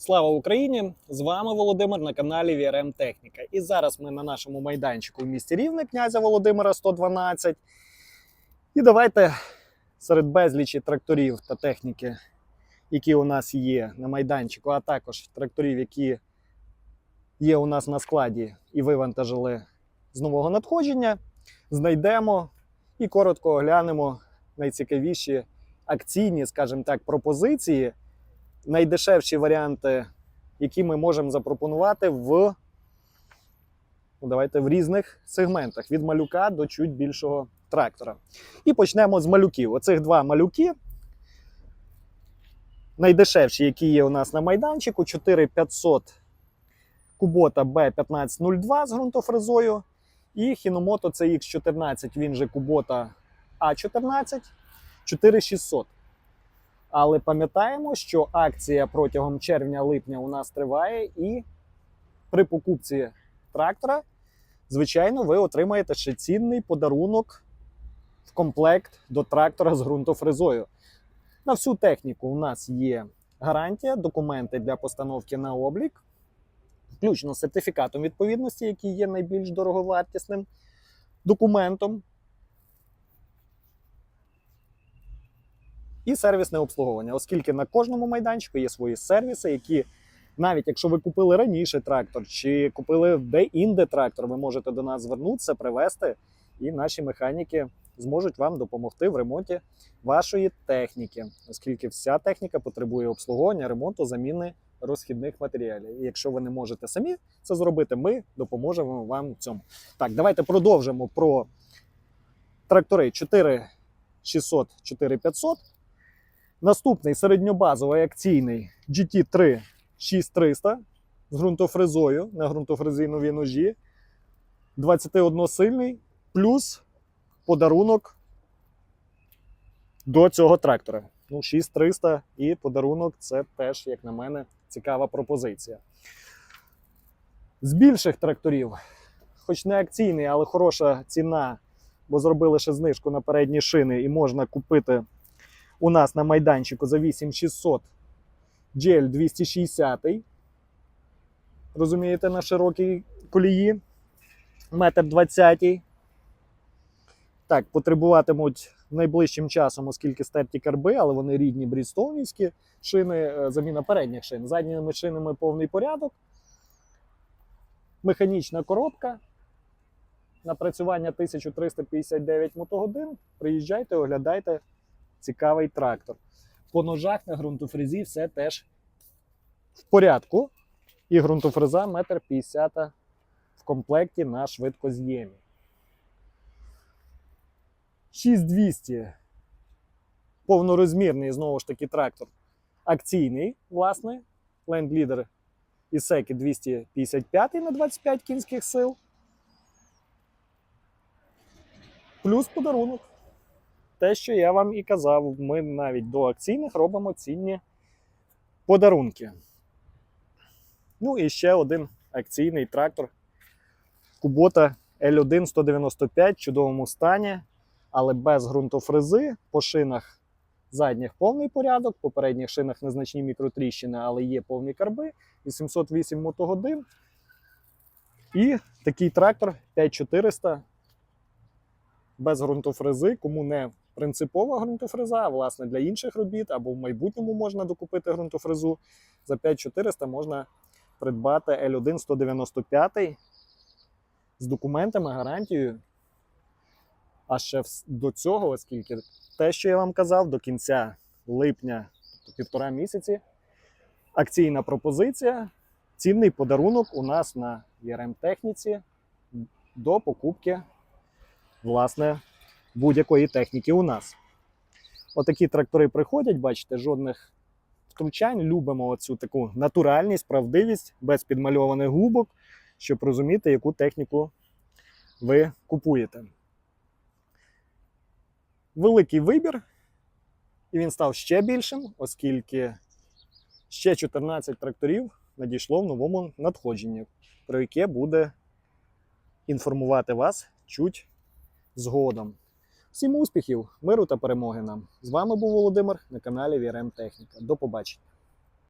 Слава Україні! З вами Володимир на каналі VRM Техніка. І зараз ми на нашому майданчику в місті Рівне князя Володимира 112. І давайте серед безлічі тракторів та техніки, які у нас є на майданчику, а також тракторів, які є у нас на складі і вивантажили з нового надходження, знайдемо і коротко оглянемо найцікавіші акційні, скажімо так, пропозиції найдешевші варіанти, які ми можемо запропонувати в, ну, давайте, в різних сегментах від малюка до чуть більшого трактора. І почнемо з малюків. Оцих два малюки. Найдешевші, які є у нас на майданчику, 4500 Кубота B1502 з ґрунтофрезою. І Hinomoto CX14, він же Кубота А14 4600. Але пам'ятаємо, що акція протягом червня-липня у нас триває, і при покупці трактора, звичайно, ви отримаєте ще цінний подарунок в комплект до трактора з ґрунтофрезою. На всю техніку у нас є гарантія, документи для постановки на облік, включно з сертифікатом відповідності, який є найбільш дороговартісним документом. І сервісне обслуговування, оскільки на кожному майданчику є свої сервіси, які навіть якщо ви купили раніше трактор чи купили де-інде трактор, ви можете до нас звернутися, привезти, і наші механіки зможуть вам допомогти в ремонті вашої техніки, оскільки вся техніка потребує обслуговування, ремонту, заміни розхідних матеріалів. І якщо ви не можете самі це зробити, ми допоможемо вам в цьому. Так, давайте продовжимо про трактори 4600 4500. Наступний середньобазовий акційний GT3 6300 з ґрунтофрезою на ґрунтофрезиновій ножі. 21-сильний, плюс подарунок до цього трактора. Ну, 6300 і подарунок це теж, як на мене, цікава пропозиція. З більших тракторів, хоч не акційний, але хороша ціна, бо зробили ще знижку на передні шини і можна купити у нас на майданчику за 8600 GL 260. Розумієте, на широкій колії. Метр 20. Так, потребуватимуть найближчим часом, оскільки стерті карби, але вони рідні брідстоунівські шини, е, заміна передніх шин. Задніми шинами повний порядок. Механічна коробка. Напрацювання 1359 мотогодин. Приїжджайте, оглядайте цікавий трактор. По ножах на ґрунтофрезі все теж в порядку. І ґрунтофреза 1,50 м в комплекті на швидкоз'ємі. 6200 повнорозмірний, знову ж таки, трактор. Акційний, власне, Leader Ісеки 255 на 25 кінських сил. Плюс подарунок те, що я вам і казав, ми навіть до акційних робимо цінні подарунки. Ну і ще один акційний трактор Кубота L1 195 в чудовому стані, але без ґрунтофрези. По шинах задніх повний порядок, по передніх шинах незначні мікротріщини, але є повні карби. 808 мотогодин. І такий трактор 5400 без ґрунтофрези, кому не принципова ґрунтофреза, власне для інших робіт, або в майбутньому можна докупити ґрунтофрезу. За 5400 можна придбати L1 195 з документами, гарантією. А ще до цього, оскільки те, що я вам казав, до кінця липня, тобто півтора місяці, акційна пропозиція, цінний подарунок у нас на VRM техніці до покупки власне, будь-якої техніки у нас. Отакі трактори приходять, бачите, жодних втручань. Любимо оцю таку натуральність, правдивість, без підмальованих губок, щоб розуміти, яку техніку ви купуєте. Великий вибір, і він став ще більшим, оскільки ще 14 тракторів надійшло в новому надходженні, про яке буде інформувати вас чуть згодом. Всім успіхів, миру та перемоги нам! З вами був Володимир на каналі VRM Техніка. До побачення.